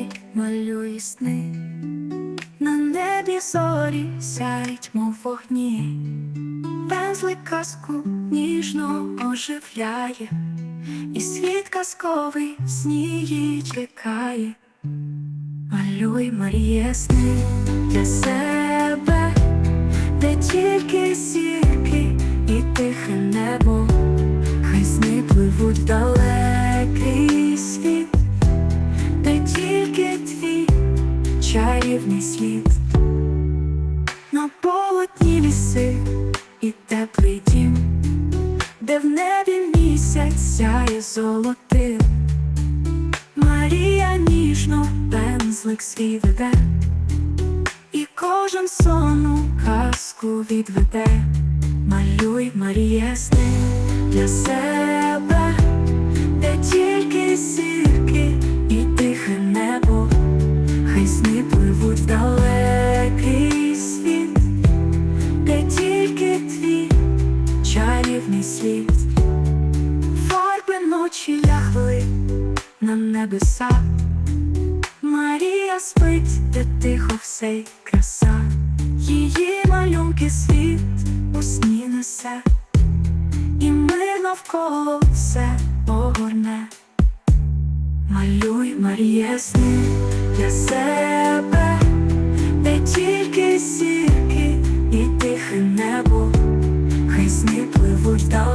зорі малює сни, на небі зорі сяють, мов вогні, пензлик казку ніжно оживляє, і світ казковий її чекає, малюй Марія сни для себе, де тільки сі. Чарівний слід, на полотні ліси і теплий дім, де в небі місяць сяє золотим. Марія ніжно пензлик свій веде, і кожен сон у казку відведе, малюй Марія сни для себе, чарівний слід, фарби ночі лягли на небеса. Марія спить, де тихо все й краса, її малюнки світ у сні несе, і мир навколо все огорне. Малюй Марія сни для себе, por tal